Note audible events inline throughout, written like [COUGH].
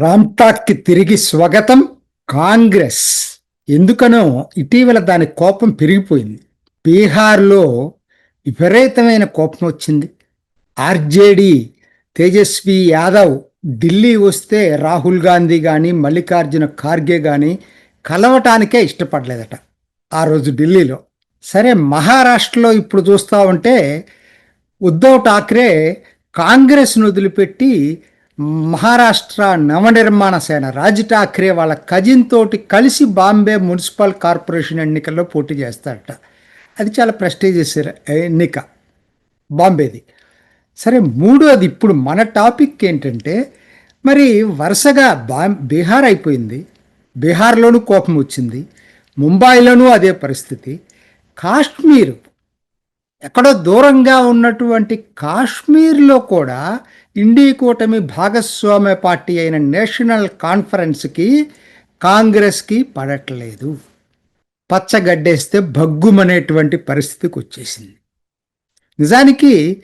రామ్తాక్కి తిరిగి స్వాగతం కాంగ్రెస్. ఎందుకనో ఇటీవల దాని కోపం పెరిగిపోయింది. బీహార్లో విపరీతమైన కోపం వచ్చింది. ఆర్జేడి తేజస్వి యాదవ్ ఢిల్లీ వస్తే రాహుల్ గాంధీ కానీ మల్లికార్జున ఖార్గే కానీ కలవటానికే ఇష్టపడలేదట ఆ రోజు ఢిల్లీలో. సరే మహారాష్ట్రలో ఇప్పుడు చూస్తా ఉంటే ఉద్ధవ్ ఠాక్రే కాంగ్రెస్ను వదిలిపెట్టి మహారాష్ట్ర నవనిర్మాణ సేన రాజ్ ఠాక్రే వాళ్ళ కజిన్ తోటి కలిసి బాంబే మున్సిపల్ కార్పొరేషన్ ఎన్నికల్లో పోటీ చేస్తారట. అది చాలా ప్రెస్టీజియస్ ఎన్నిక బాంబేది. సరే మూడోది ఇప్పుడు మన టాపిక్ ఏంటంటే మరి వరుసగా బా బీహార్ అయిపోయింది. బీహార్లోనూ కోపం వచ్చింది. ముంబైలోనూ అదే పరిస్థితి. కాశ్మీర్ ఎక్కడో దూరంగా ఉన్నటువంటి కాశ్మీర్లో కూడా ఇండీ కూటమి భాగస్వామ్య పార్టీ అయిన నేషనల్ కాన్ఫరెన్స్కి కాంగ్రెస్కి పడట్లేదు. పచ్చగడ్డేస్తే భగ్గుమనేటువంటి పరిస్థితికి వచ్చేసింది. నిజానికి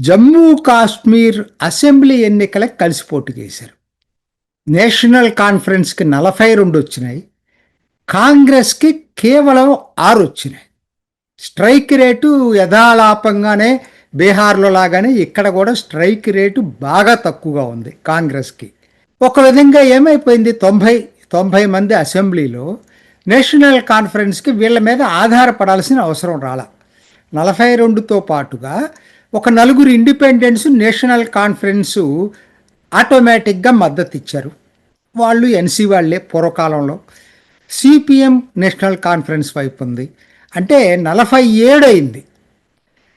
జమ్మూ కాశ్మీర్ అసెంబ్లీ ఎన్నికలకు కలిసి పోటీ చేశారు. నేషనల్ కాన్ఫరెన్స్కి నలభై రెండు వచ్చినాయి. కాంగ్రెస్కి కేవలం ఆరు వచ్చినాయి. స్ట్రైక్ రేటు యథాలాపంగానే బీహార్లో లాగానే ఇక్కడ కూడా స్ట్రైక్ రేటు బాగా తక్కువగా ఉంది కాంగ్రెస్కి. ఒక విధంగా ఏమైపోయింది? తొంభై తొంభై మంది అసెంబ్లీలో నేషనల్ కాన్ఫరెన్స్కి వీళ్ళ మీద ఆధారపడాల్సిన అవసరం రాల. నలభై రెండుతో పాటుగా ఒక నలుగురు ఇండిపెండెంట్స్ నేషనల్ కాన్ఫరెన్సు ఆటోమేటిక్గా మద్దతు ఇచ్చారు వాళ్ళు ఎన్సీ వాళ్ళే పూర్వకాలంలో. సిపిఎం నేషనల్ కాన్ఫరెన్స్ వైపు ఉంది. అంటే నలభై ఏడు అయింది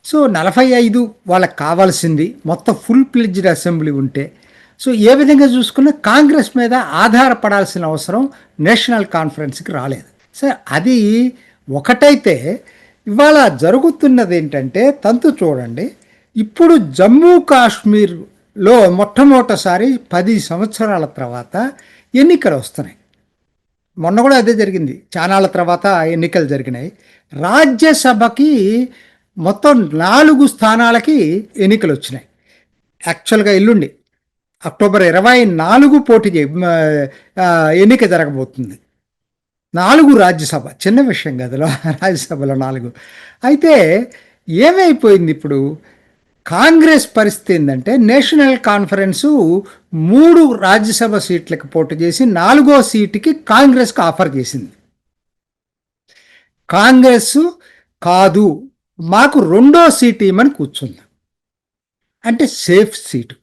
సో నలభై ఐదు వాళ్ళకి కావాల్సింది మొత్తం ఫుల్ ప్లెడ్జ్డ్ అసెంబ్లీ ఉంటే. సో ఏ విధంగా చూసుకున్నా కాంగ్రెస్ మీద ఆధారపడాల్సిన అవసరం నేషనల్ కాన్ఫరెన్స్కి రాలేదు. సార్ అది ఒకటైతే ఇవాళ జరుగుతున్నది ఏంటంటే తంతు చూడండి ఇప్పుడు జమ్మూ కాశ్మీర్లో మొట్టమొదటిసారి పది సంవత్సరాల తర్వాత ఎన్నికలు వస్తున్నాయి. మొన్న కూడా అదే జరిగింది. చానాల తర్వాత ఎన్నికలు జరిగినాయి. రాజ్యసభకి మొత్తం నాలుగు స్థానాలకి ఎన్నికలు వచ్చినాయి. యాక్చువల్గా ఎల్లుండి అక్టోబర్ ఇరవై నాలుగు పోటీ ఎన్నిక జరగబోతుంది. నాలుగు రాజ్యసభ చిన్న విషయం కదా [LAUGHS] రాజ్యసభలో నాలుగు. అయితే ఏమైపోయింది ఇప్పుడు? కాంగ్రెస్ పరిస్థితి ఏంటంటే నేషనల్ కాన్ఫరెన్సు మూడు రాజ్యసభ సీట్లకు పోటీ చేసి నాలుగో సీటుకి కాంగ్రెస్కి ఆఫర్ చేసింది. కాంగ్రెస్ కాదు మాకు రెండో సీట్ ఇవ్వమని కూర్చుంది. అంటే సేఫ్ సీటు.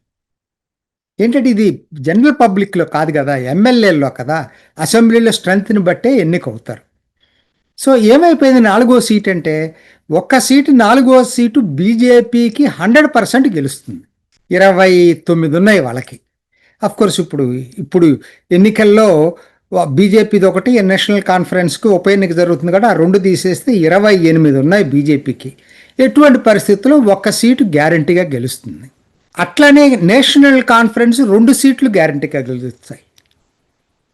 ఏంటంటే ఇది జనరల్ పబ్లిక్లో కాదు కదా ఎమ్మెల్యేల్లో కదా అసెంబ్లీలో స్ట్రెంగ్త్ని బట్టే ఎన్నికవుతారు సో ఏమైపోయింది నాలుగో సీట్ అంటే ఒక్క సీటు నాలుగో సీటు బీజేపీకి హండ్రెడ్ పర్సెంట్ గెలుస్తుంది. ఇరవై తొమ్మిది ఉన్నాయి వాళ్ళకి. కోర్స్ ఇప్పుడు ఇప్పుడు ఎన్నికల్లో బీజేపీది ఒకటి నేషనల్ కాన్ఫరెన్స్కి ఉప ఎన్నిక జరుగుతుంది కదా ఆ రెండు తీసేస్తే ఇరవై ఎనిమిది ఉన్నాయి బీజేపీకి. ఎటువంటి పరిస్థితుల్లో ఒక్క సీటు గ్యారంటీగా గెలుస్తుంది. అట్లనే నేషనల్ కాన్ఫరెన్స్ రెండు సీట్లు గ్యారంటీగా గెలుస్తాయి.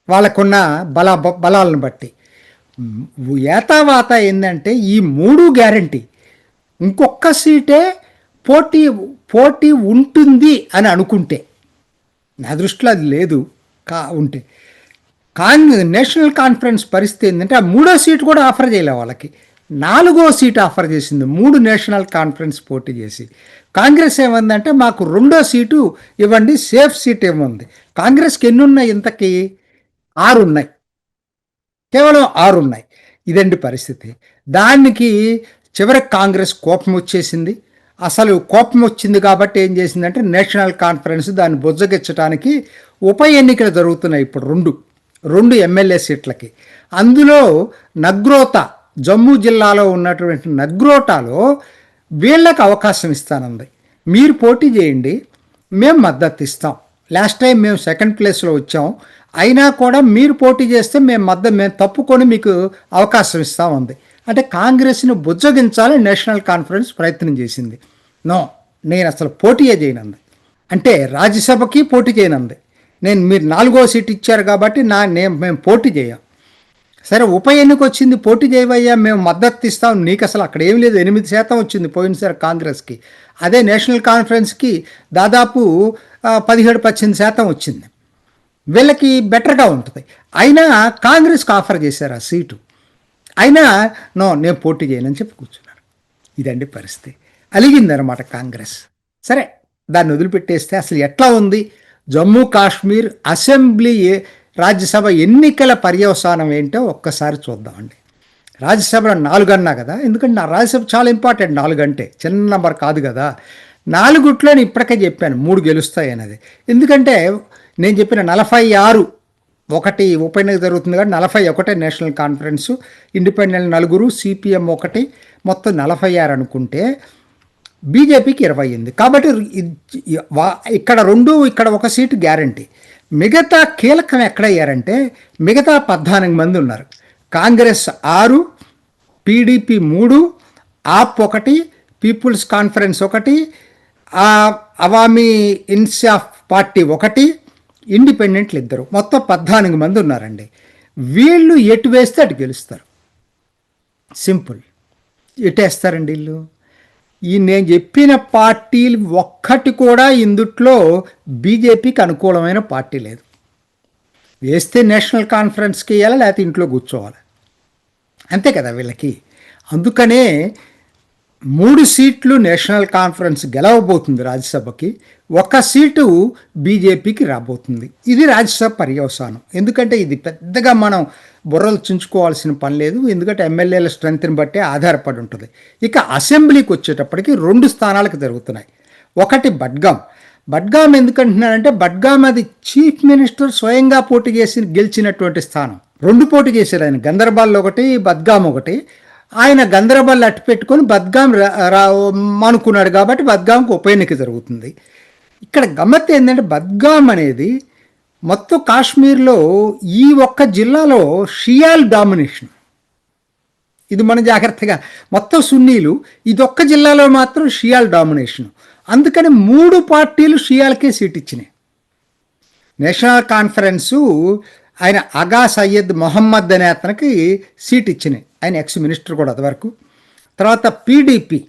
వాళ్ళకున్న బల బలాలను బట్టి. ఏతావాత ఏంటంటే ఈ మూడు గ్యారంటీ. ఇంకొక సీటే పోటీ పోటీ ఉంటుంది అని అనుకుంటే. నా దృష్టిలో అది లేదు కా ఉంటే. కాంగ్రెస్ నేషనల్ కాన్ఫరెన్స్ పరిస్థితి ఏంటంటే ఆ మూడో సీటు కూడా ఆఫర్ చేయలే వాళ్ళకి. నాలుగో సీటు ఆఫర్ చేసింది మూడు నేషనల్ కాన్ఫరెన్స్ పోటీ చేసి. కాంగ్రెస్ ఏమందంటే మాకు రెండో సీటు ఇవ్వండి సేఫ్ సీట్ ఏముంది. కాంగ్రెస్కి ఎన్ని ఉన్నాయి ఇంతకీ? ఆరు ఉన్నాయి కేవలం ఆరు ఉన్నాయి ఇదండి పరిస్థితి? దానికి చివరికి కాంగ్రెస్ కోపం వచ్చేసింది. అసలు కోపం వచ్చింది కాబట్టి ఏం చేసిందంటే నేషనల్ కాన్ఫరెన్స్ దాన్ని బుజ్జగించడానికి ఉప ఎన్నికలు జరుగుతున్నాయి ఇప్పుడు రెండు రెండు ఎమ్మెల్యే సీట్లకి. అందులో నగ్రోత జమ్మూ జిల్లాలో ఉన్నటువంటి నగ్రోటాలో వీళ్ళకి అవకాశం ఇస్తానంది. మీరు పోటీ చేయండి మేము మద్దతు ఇస్తాం. లాస్ట్ టైం మేము సెకండ్ ప్లేస్లో వచ్చాం. అయినా కూడా మీరు పోటీ చేస్తే మేము మద్దతు మేము తప్పుకొని మీకు అవకాశం ఇస్తా ఉంది. అంటే కాంగ్రెస్ని బుజ్జగించాలని నేషనల్ కాన్ఫరెన్స్ ప్రయత్నం చేసింది. నో నేను అసలు పోటీయే చేయనంది. అంటే రాజ్యసభకి పోటీ చేయనంది. నేను మీరు నాలుగో సీట్ ఇచ్చారు కాబట్టి నా నేను మేము పోటీ చేయం. సరే ఉప ఎన్నిక వచ్చింది పోటీ చేయవయ్యా మేము మద్దతు ఇస్తాం. నీకు అసలు అక్కడ ఏం లేదు. ఎనిమిది శాతం వచ్చింది పోయినసారి కాంగ్రెస్కి. అదే నేషనల్ కాన్ఫరెన్స్కి దాదాపు పదిహేడు పద్దెనిమిది శాతం వచ్చింది. వీళ్ళకి బెటర్గా ఉంటుంది. అయినా కాంగ్రెస్కి ఆఫర్ చేశారు ఆ సీటు. అయినా నో నేను పోటీ చేయనని చెప్పి కూర్చున్నారు. ఇదండి పరిస్థితి. అలిగిందనమాట కాంగ్రెస్. సరే దాన్ని వదిలిపెట్టేస్తే అసలు ఎట్లా ఉంది? జమ్మూ కాశ్మీర్ అసెంబ్లీ రాజ్యసభ ఎన్నికల పర్యవసానం ఏంటో ఒక్కసారి చూద్దామండి. రాజ్యసభలో నాలుగన్నా కదా? ఎందుకంటే నా రాజ్యసభ చాలా ఇంపార్టెంట్ నాలుగంటే. చిన్న నెంబర్ కాదు కదా. నాలుగుట్లో నేను ఇప్పటికే చెప్పాను మూడు గెలుస్తాయి అనేది ఎందుకంటే నేను చెప్పిన నలభై ఆరు ఒకటి ఉప ఎన్నిక జరుగుతుంది కాబట్టి నలభై ఒకటే నేషనల్ కాన్ఫరెన్స్ ఇండిపెండెంట్ నలుగురు సిపిఎం ఒకటి మొత్తం నలభై ఆరు అనుకుంటే బీజేపీకి ఇరవై ఎనిమిది. కాబట్టి ఇక్కడ రెండు ఇక్కడ ఒక సీటు గ్యారంటీ. మిగతా కీలకం ఎక్కడయ్యారంటే మిగతా పద్నాలుగు మంది ఉన్నారు. కాంగ్రెస్ ఆరు పీడీపీ మూడు ఆప్ ఒకటి పీపుల్స్ కాన్ఫరెన్స్ ఒకటి అవామీ ఇన్సాఫ్ పార్టీ ఒకటి ఇండిపెండెంట్లు ఇద్దరు. మొత్తం పద్నాలుగు మంది ఉన్నారండి. వీళ్ళు ఎటు వేస్తే అటు గెలుస్తారు. సింపుల్. ఎటేస్తారండి వీళ్ళు? ఈ నేను చెప్పిన పార్టీలు ఒక్కటి కూడా ఇందుట్లో బీజేపీకి అనుకూలమైన పార్టీ లేదు. వేస్తే నేషనల్ కాన్ఫరెన్స్కి వెళ్ళాలి లేకపోతే ఇంట్లో కూర్చోవాలి. అంతే కదా వీళ్ళకి. అందుకనే మూడు సీట్లు నేషనల్ కాన్ఫరెన్స్ గెలవబోతుంది రాజ్యసభకి ఒక సీటు బీజేపీకి రాబోతుంది. ఇది రాజ్యసభ పర్యవసానం. ఎందుకంటే ఇది పెద్దగా మనం బుర్రలు చించుకోవాల్సిన పని లేదు. ఎందుకంటే ఎమ్మెల్యేల స్ట్రెంత్ని బట్టే ఆధారపడి ఉంటుంది. ఇక అసెంబ్లీకి వచ్చేటప్పటికి రెండు స్థానాలకు జరుగుతున్నాయి. ఒకటి బడ్గాం. బడ్గాం ఎందుకంటున్నానంటే బడ్గాం అది చీఫ్ మినిస్టర్ స్వయంగా పోటీ చేసి గెలిచినటువంటి స్థానం. రెండు పోటీ చేశారు ఆయన. గందర్బాల్లో ఒకటి బద్గాం ఒకటి. ఆయన గందరబాల్ అట్టు పెట్టుకొని బద్గాం రా- అనుకున్నాడు కాబట్టి బద్గాంకు ఉప ఎన్నిక జరుగుతుంది. ఇక్కడ గమ్మత్ ఏంటంటే బద్గాం అనేది మొత్తం కాశ్మీర్లో ఈ ఒక్క జిల్లాలో షియాల్ డామినేషన్. ఇది మన జాగ్రత్తగా. మొత్తం సున్నీలు ఇదొక్క జిల్లాలో మాత్రం షియాల్ డామినేషన్. అందుకని మూడు పార్టీలు షియాల్కే సీట్ ఇచ్చినాయి. నేషనల్ కాన్ఫరెన్సు ఆయన అగా సయ్యద్ మొహమ్మద్ అనే అతనికి సీట్ ఇచ్చినాయి. ఆయన ఎక్స్ మినిస్టర్ కూడా అదివరకు తర్వాత పీడీపీ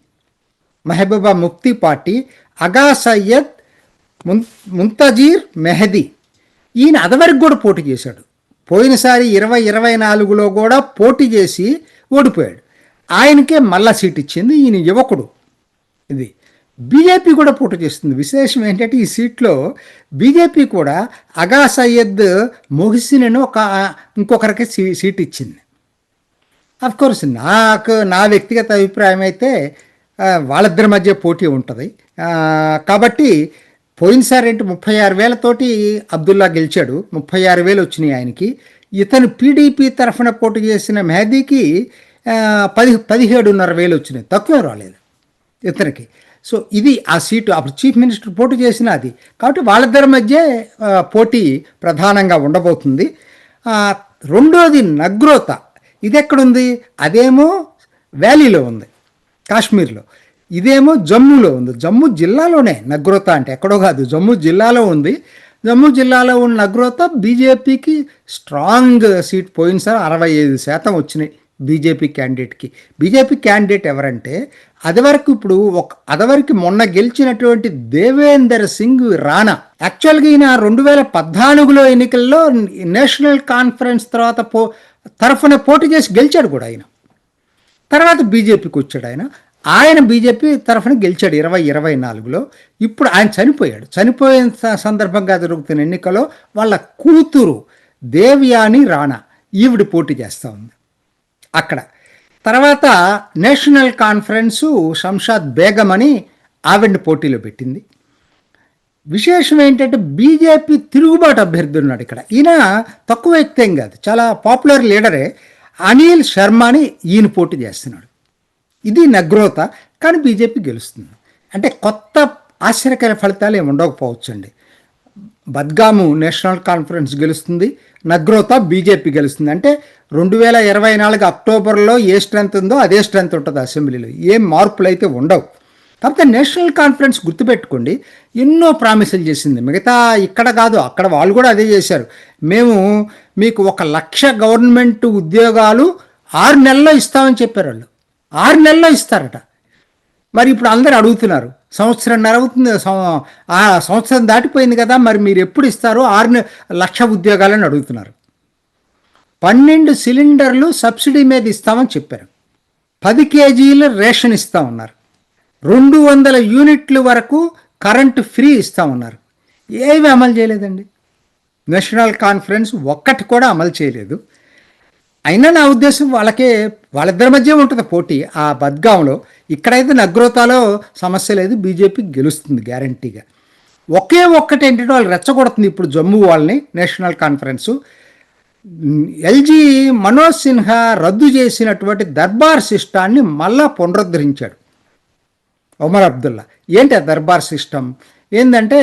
మెహబూబా ముక్తి పార్టీ అగా సయ్యద్ మున్ ముంతజీర్ మెహదీ. ఈయన అదవరకు కూడా పోటీ చేశాడు. పోయినసారి ఇరవై ఇరవై నాలుగులో కూడా పోటీ చేసి ఓడిపోయాడు. ఆయనకే మళ్ళా సీట్ ఇచ్చింది ఈయన యువకుడు ఇది. బీజేపీ కూడా పోటీ చేస్తుంది. విశేషం ఏంటంటే ఈ సీట్లో బీజేపీ కూడా అగా సయ్యద్ మొహిసిన్ అని ఒక ఇంకొకరికి సీ సీట్ ఇచ్చింది. అఫ్ కోర్స్ నాకు నా వ్యక్తిగత అభిప్రాయం అయితే వాళ్ళిద్దరి మధ్య పోటీ ఉంటుంది. కాబట్టి పోయినసారి ఏంటి ముప్పై ఆరు వేలతోటి అబ్దుల్లా గెలిచాడు. ముప్పై ఆరు వేలు వచ్చినాయి ఆయనకి. ఇతను పీడీపీ తరఫున పోటీ చేసిన మెహదీకి పది పదిహేడున్నర వేలు వచ్చినాయి. తక్కువ రాలేదు ఇతనికి. సో ఇది ఆ సీటు అప్పుడు చీఫ్ మినిస్టర్ పోటీ చేసిన అది. కాబట్టి వాళ్ళిద్దరి మధ్య పోటీ ప్రధానంగా ఉండబోతుంది. రెండోది నగ్రోత. ఇది ఎక్కడుంది అదేమో వ్యాలీలో ఉంది కాశ్మీర్లో. ఇదేమో జమ్మూలో ఉంది. జమ్మూ జిల్లాలోనే నగ్రోత అంటే ఎక్కడో కాదు జమ్మూ జిల్లాలో ఉంది. జమ్మూ జిల్లాలో ఉన్న నగ్రోత బీజేపీకి స్ట్రాంగ్ సీట్ పోయినసారి అరవై ఐదు శాతం వచ్చినాయి బీజేపీ క్యాండిడేట్కి. బీజేపీ క్యాండిడేట్ ఎవరంటే అదివరకు ఇప్పుడు ఒక అదివరకు మొన్న గెలిచినటువంటి దేవేందర్ సింగ్ రాణా. యాక్చువల్గా ఈయన రెండు వేల పద్నాలుగులో ఎన్నికల్లో నేషనల్ కాన్ఫరెన్స్ తర్వాత పో తరఫున పోటీ చేసి గెలిచాడు కూడా ఆయన. తర్వాత బీజేపీకి వచ్చాడు ఆయన. ఆయన బీజేపీ తరఫున గెలిచాడు ఇరవై ఇరవై నాలుగులో. ఇప్పుడు ఆయన చనిపోయాడు. చనిపోయిన స- సందర్భంగా జరుగుతున్న ఎన్నికలో వాళ్ళ కూతురు దేవ్యాని రాణా ఈవిడ పోటీ చేస్తూ ఉంది. అక్కడ. తర్వాత నేషనల్ కాన్ఫరెన్సు శంషాద్ బేగం అని ఆవిడ్ని పోటీలో పెట్టింది. విశేషం ఏంటంటే బీజేపీ తిరుగుబాటు అభ్యర్థి ఉన్నాడు ఇక్కడ. ఈయన తక్కువ వ్యక్తి ఏం కాదు. చాలా పాపులర్ లీడరే అనిల్ శర్మని ఈయన పోటీ చేస్తున్నాడు. ఇది నగ్రోత కానీ బీజేపీ గెలుస్తుంది. అంటే కొత్త ఆశ్చర్యకర ఫలితాలు ఏమి ఉండకపోవచ్చు అండి బద్గాము నేషనల్ కాన్ఫరెన్స్ గెలుస్తుంది నగ్రోత బీజేపీ గెలుస్తుంది. అంటే రెండు వేల ఇరవై నాలుగు అక్టోబర్లో ఏ స్ట్రెంత్ ఉందో అదే స్ట్రెంత్ ఉంటుంది అసెంబ్లీలో. ఏం మార్పులు అయితే ఉండవు. కాకపోతే నేషనల్ కాన్ఫరెన్స్ గుర్తుపెట్టుకోండి ఎన్నో ప్రామిసులు చేసింది. మిగతా ఇక్కడ కాదు అక్కడ వాళ్ళు కూడా అదే చేశారు. మేము మీకు ఒక లక్ష గవర్నమెంట్ ఉద్యోగాలు ఆరు నెలల్లో ఇస్తామని చెప్పారు వాళ్ళు. ఆరు నెలల్లో ఇస్తారట. మరి ఇప్పుడు అందరు అడుగుతున్నారు సంవత్సరంన్నర అవుతుంది సం- ఆ సంవత్సరం దాటిపోయింది కదా మరి మీరు ఎప్పుడు ఇస్తారో ఆరు లక్ష ఉద్యోగాలని అడుగుతున్నారు. పన్నెండు సిలిండర్లు సబ్సిడీ మీద ఇస్తామని చెప్పారు. పది కేజీలు రేషన్ ఇస్తామన్నారు. రెండు వందల యూనిట్ల వరకు కరెంటు ఫ్రీ ఇస్తామన్నారు ఏవి అమలు చేయలేదండి. నేషనల్ కాన్ఫరెన్స్ ఒక్కటి కూడా అమలు చేయలేదు. అయినా నా ఉద్దేశం వాళ్ళకే వాళ్ళిద్దరి మధ్య ఉంటుంది పోటీ. ఆ బద్గాంలో ఇక్కడైతే నగ్రోతాలో సమస్య లేదు బీజేపీ గెలుస్తుంది గ్యారంటీగా. ఒకే ఒక్కటి ఏంటంటే వాళ్ళు రెచ్చగొడుతుంది ఇప్పుడు జమ్మూ వాళ్ళని national conference. LG Manoj Sinha రద్దు చేసినటువంటి దర్బార్ సిస్టాన్ని మళ్ళా పునరుద్ధరించాడు. ఉమర్ అబ్దుల్లా. ఏంటి ఆ దర్బార్ సిస్టమ్? ఏంటంటే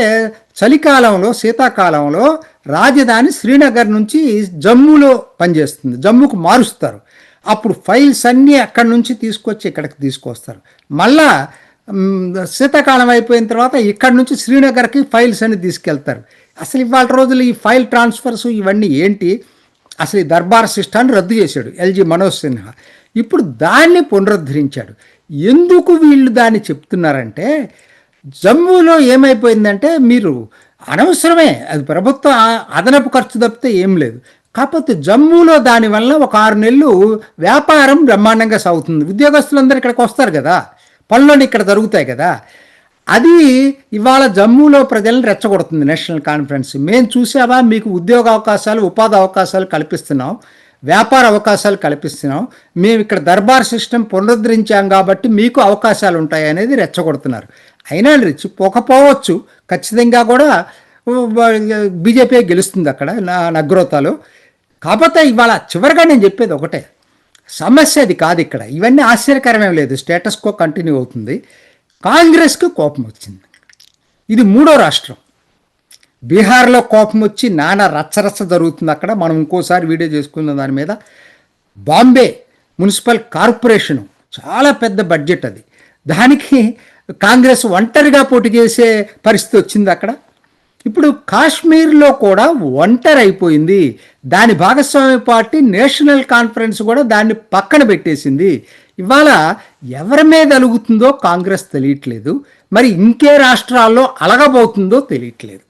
చలికాలంలో శీతాకాలంలో రాజధాని శ్రీనగర్ నుంచి జమ్మూలో పనిచేస్తుంది. జమ్మూకు మారుస్తారు. అప్పుడు ఫైల్స్ అన్నీ అక్కడి నుంచి తీసుకొచ్చి ఇక్కడికి తీసుకొస్తారు. మళ్ళా శీతాకాలం అయిపోయిన తర్వాత ఇక్కడి నుంచి శ్రీనగర్కి ఫైల్స్ అన్ని తీసుకెళ్తారు. అసలు ఇవాళ రోజులు ఈ ఫైల్ ట్రాన్స్ఫర్స్ ఇవన్నీ ఏంటి? అసలు ఈ దర్బార్ సిస్టాన్ని రద్దు చేశాడు ఎల్జీ మనోజ్ సిన్హా. ఇప్పుడు దాన్ని పునరుద్ధరించాడు. ఎందుకు వీళ్ళు దాన్ని చెప్తున్నారంటే జమ్మూలో ఏమైపోయిందంటే మీరు అనవసరమే అది ప్రభుత్వం అదనపు ఖర్చు తప్పితే ఏం లేదు. కాకపోతే జమ్మూలో దానివల్ల ఒక ఆరు నెలలు వ్యాపారం బ్రహ్మాండంగా సాగుతుంది. ఉద్యోగస్తులందరూ ఇక్కడికి వస్తారు కదా పనులు ఇక్కడ జరుగుతాయి కదా. అది ఇవాళ జమ్మూలో ప్రజలను రెచ్చగొడుతుంది నేషనల్ కాన్ఫరెన్స్. మేము చూసావా మీకు ఉద్యోగ అవకాశాలు ఉపాధి అవకాశాలు కల్పిస్తున్నాం. వ్యాపార అవకాశాలు కల్పిస్తున్నాం. మేము ఇక్కడ దర్బార్ సిస్టమ్ పునరుద్ధరించాం కాబట్టి మీకు అవకాశాలు ఉంటాయి అనేది రెచ్చగొడుతున్నారు. అయినా రెచ్చిపోకపోవచ్చు ఖచ్చితంగా కూడా బీజేపీ గెలుస్తుంది అక్కడ నా నగ్రోతాలో. కాకపోతే ఇవాళ చివరిగా నేను చెప్పేది ఒకటే. సమస్య అది కాదు ఇక్కడ. ఇవన్నీ ఆశ్చర్యకరమేం లేదు. స్టేటస్ కో కంటిన్యూ అవుతుంది. కాంగ్రెస్కు కోపం వచ్చింది. ఇది మూడో రాష్ట్రం. బీహార్లో కోపం వచ్చి నానా రచ్చరచ్చ జరుగుతుంది అక్కడ. మనం ఇంకోసారి వీడియో చేసుకుందాం దాని మీద. Bombay municipal corporation. చాలా పెద్ద బడ్జెట్ అది. దానికి కాంగ్రెస్ ఒంటరిగా పోటీ చేసే పరిస్థితి వచ్చింది అక్కడ. ఇప్పుడు కాశ్మీర్లో కూడా ఒంటరి అయిపోయింది దాని భాగస్వామ్య పార్టీ నేషనల్ కాన్ఫరెన్స్ కూడా దాన్ని పక్కన పెట్టేసింది. ఇవాళ ఎవరి మీద అలుగుతుందో కాంగ్రెస్ తెలియట్లేదు. మరి ఇంకే రాష్ట్రాల్లో అలగబోతుందో తెలియట్లేదు.